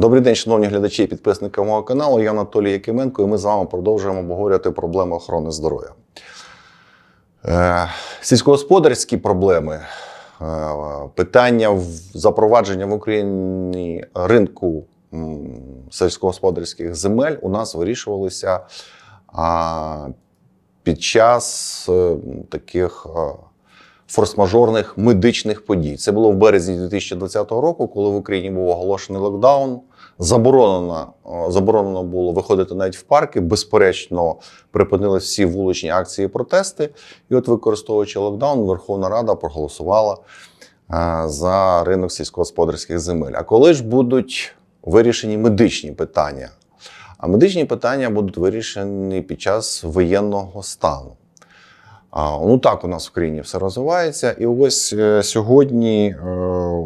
Добрий день, шановні глядачі і підписники мого каналу. Я Анатолій Якименко, і ми з вами продовжуємо обговорювати проблеми охорони здоров'я. Е, Сільськогосподарські проблеми, е, питання запровадження в Україні ринку сільськогосподарських земель у нас вирішувалися під час е, таких форс-мажорних медичних подій. Це було в березні 2020 року, коли в Україні був оголошений локдаун. Заборонено, заборонено було виходити навіть в парки. Безперечно, припинили всі вуличні акції і протести. І, от, використовуючи локдаун, Верховна Рада проголосувала е, за ринок сільськогосподарських земель. А коли ж будуть вирішені медичні питання? А медичні питання будуть вирішені під час воєнного стану. Ну так у нас в країні все розвивається. І ось е, сьогодні е,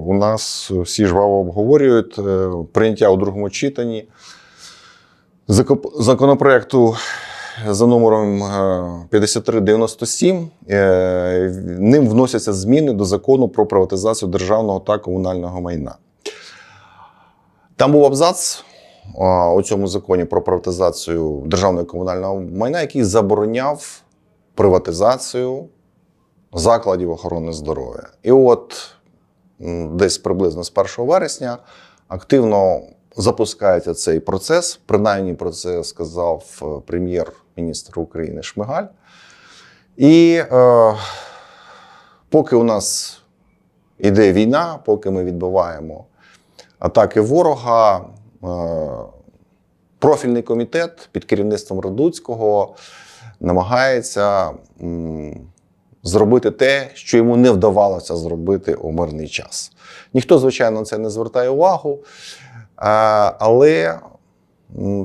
у нас всі жваво обговорюють е, прийняття у другому читанні законопроекту за номером е, 5397. Е, Ним вносяться зміни до закону про приватизацію державного та комунального майна. Там був абзац у цьому законі про приватизацію державного і комунального майна, який забороняв приватизацію закладів охорони здоров'я. І от десь приблизно з 1 вересня активно запускається цей процес. Принаймні про це сказав е, прем'єр-міністр України Шмигаль. І е, поки у нас іде війна, поки ми відбиваємо атаки ворога, е, профільний комітет під керівництвом Радуцького намагається зробити те, що йому не вдавалося зробити у мирний час. Ніхто, звичайно, на це не звертає увагу, але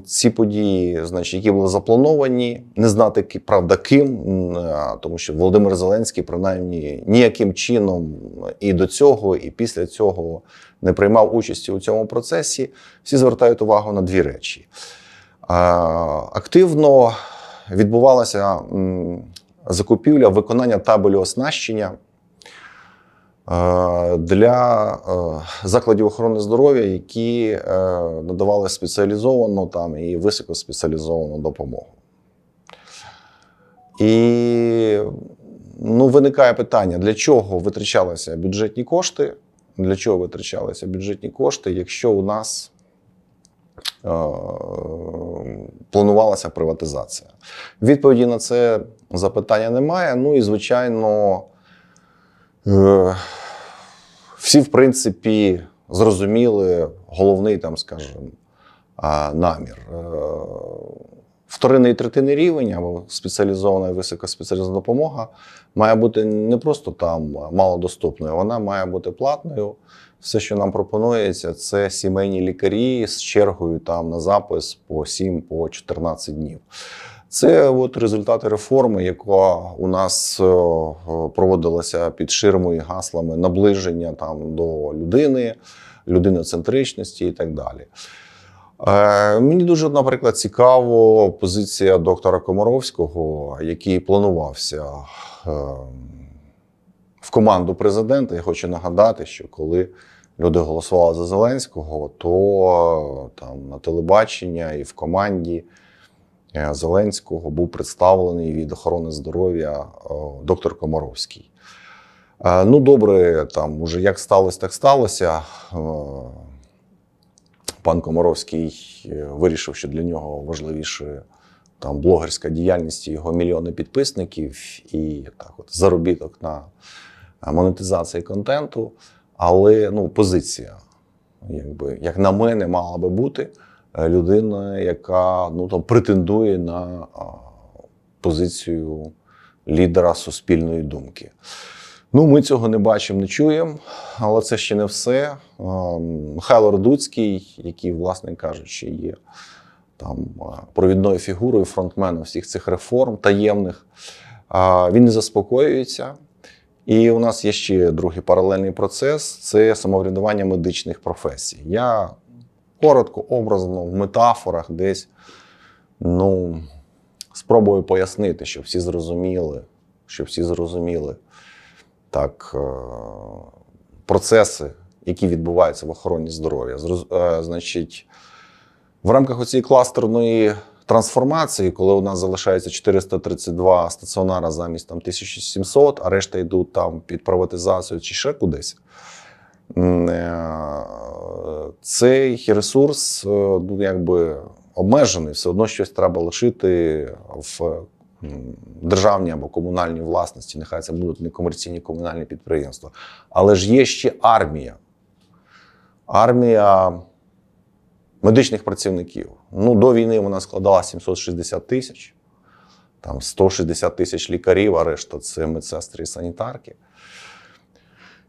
ці події, значить, які були заплановані, не знати, правда, ким, тому що Володимир Зеленський, принаймні, ніяким чином і до цього, і після цього не приймав участі у цьому процесі. Всі звертають увагу на дві речі. Активно відбувалася закупівля виконання табелю оснащення е, для е, закладів охорони здоров'я, які е, надавали спеціалізовану там і високоспеціалізовану допомогу. І ну, виникає питання, для чого витрачалися бюджетні кошти? Для чого витрачалися бюджетні кошти, якщо у нас планувалася приватизація? Відповіді на це запитання немає. Ну і, звичайно, е, всі, в принципі, зрозуміли головний, там, скажімо, намір. Вторинний і третинний рівень або спеціалізована і високоспеціалізована допомога має бути не просто там малодоступною, вона має бути платною. Все, що нам пропонується, це сімейні лікарі з чергою там на запис по 7 по 14 днів. Це от результати реформи, яка у нас е, проводилася під ширмою гаслами наближення там до людини, людиноцентричності і так далі. Е, Мені дуже, наприклад, цікаво позиція доктора Комаровського, який планувався е, в команду президента. Я хочу нагадати, що коли люди голосували за Зеленського, то е, там на телебачення і в команді Зеленського був представлений від охорони здоров'я доктор Комаровський. Ну, добре, там уже як сталося, так сталося. Пан Комаровський е, вирішив, що для нього важливіше там блогерська діяльність його мільйони підписників і так от заробіток на монетизації контенту. Але ну, позиція, якби, як на мене, мала би бути е, людина, яка ну, там, претендує на позицію лідера суспільної думки. Ну, ми цього не бачимо, не чуємо, але це ще не все. Михайло Радуцький, який, власне кажучи, є там провідною фігурою фронтменом всіх цих реформ таємних, він не заспокоюється. І у нас є ще другий паралельний процес це самоврядування медичних професій. Я коротко, образно, в метафорах десь ну, спробую пояснити, щоб всі зрозуміли, щоб всі зрозуміли так, е, процеси, які відбуваються в охороні здоров'я. Е, Значить, в рамках оцієї кластерної трансформації, коли у нас залишається 432 стаціонара замість там 1700, а решта йдуть там під приватизацію чи ще кудись. е, Цей ресурс ну, якби обмежений, все одно щось треба лишити в м, державній або комунальні власності. Нехай це будуть некомерційні комунальні підприємства. Але ж є ще армія. Армія медичних працівників. Ну, до війни вона складала 760 тисяч, там 160 тисяч лікарів, а решта це медсестри і санітарки.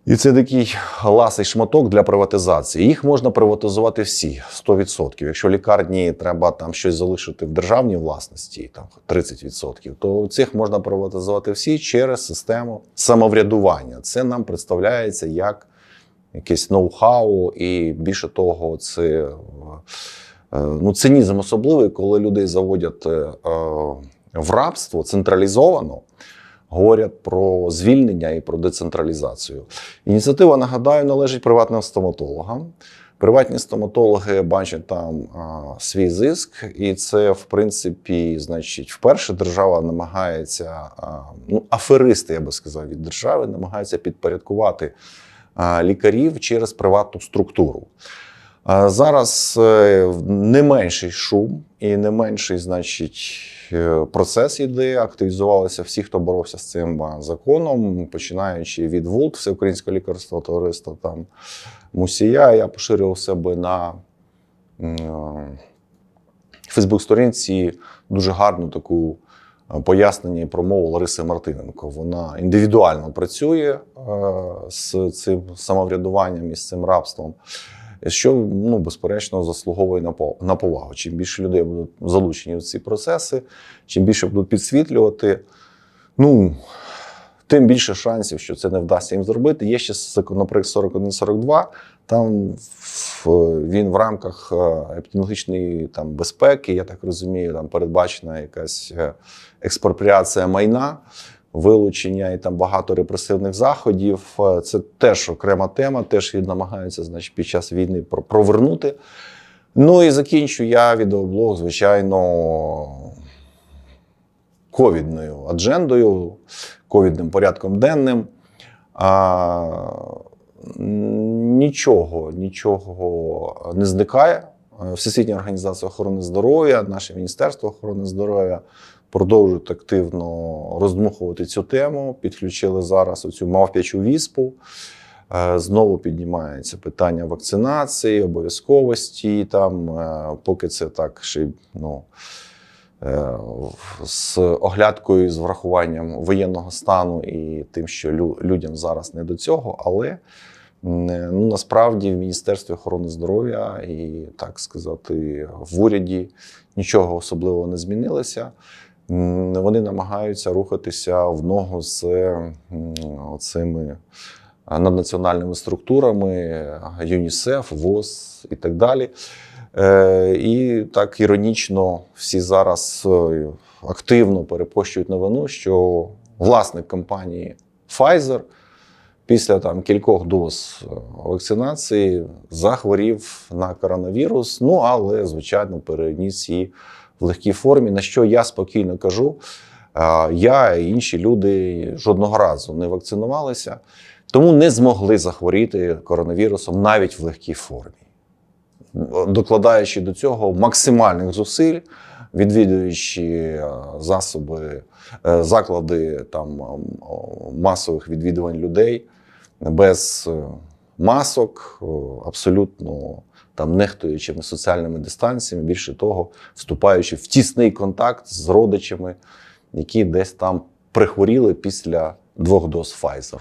І це такий ласий шматок для приватизації. Їх можна приватизувати всі 100%. Якщо лікарні треба там щось залишити в державній власності, там 30%, то цих можна приватизувати всі через систему самоврядування. Це нам представляється як якесь ноу-хау, і більше того, це е, ну, цинізм особливий, коли людей заводять е, е, в рабство централізовано. Говорять про звільнення і про децентралізацію. Ініціатива, нагадаю, належить приватним стоматологам. Приватні стоматологи бачать там а, свій зиск, і це, в принципі, значить, вперше держава намагається, а, ну, аферисти, я би сказав, від держави намагаються підпорядкувати а, лікарів через приватну структуру. Зараз е, не менший шум і не менший, значить, е, процес іде. Активізувалися всі, хто боровся з цим законом, починаючи від ВУЛТ, Всеукраїнського лікарського товариства, там Мусія. Я поширював себе на Фейсбук-сторінці дуже гарну таку е, пояснення і промову Лариси Мартиненко. Вона індивідуально працює е, з цим самоврядуванням і з цим рабством що ну, безперечно заслуговує на повагу. Чим більше людей будуть залучені в ці процеси, чим більше будуть підсвітлювати, ну тим більше шансів, що це не вдасться їм зробити. Є ще законопроект 4142, там він в рамках е, епідеміологічної там, безпеки, я так розумію, там передбачена якась е, експропріація майна вилучення і там багато репресивних заходів. Е, Це теж окрема тема, теж її намагаються значить, під час війни провернути. Ну і закінчу я відеоблог, звичайно, ковідною аджендою, ковідним порядком денним. А, нічого, нічого не зникає. Е, Всесвітня організація охорони здоров'я, наше Міністерство охорони здоров'я продовжують активно роздмухувати цю тему. Підключили зараз оцю мавпячу віспу. Е, Знову піднімається питання вакцинації, обов'язковості. Там, е, поки це так ще ну, з оглядкою, з врахуванням воєнного стану і тим, що людям зараз не до цього, але ну, насправді в Міністерстві охорони здоров'я і так сказати, в уряді нічого особливого не змінилося. Вони намагаються рухатися в ногу з цими наднаціональними структурами, ЮНІСЕФ, ВОЗ і так далі. Е, І так іронічно всі зараз е, активно перепощують новину, що власник компанії Pfizer після там кількох доз е, вакцинації захворів на коронавірус. Ну але звичайно переніс її в легкій формі. На що я спокійно кажу, е, я і інші люди жодного разу не вакцинувалися, тому не змогли захворіти коронавірусом навіть в легкій формі докладаючи до цього максимальних зусиль, відвідуючи е, засоби, заклади там масових відвідувань людей без е, масок, абсолютно там нехтуючими соціальними дистанціями, більше того, вступаючи в тісний контакт з родичами, які десь там прихворіли після двох доз Pfizer.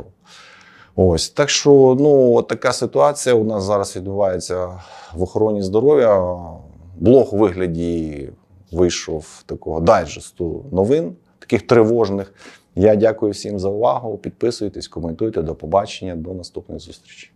Ось так що ну така ситуація у нас зараз відбувається в охороні здоров'я. Блог у вигляді вийшов такого дайджесту новин, таких тривожних. Я дякую всім за увагу. Підписуйтесь, коментуйте. До побачення, до наступних зустрічей.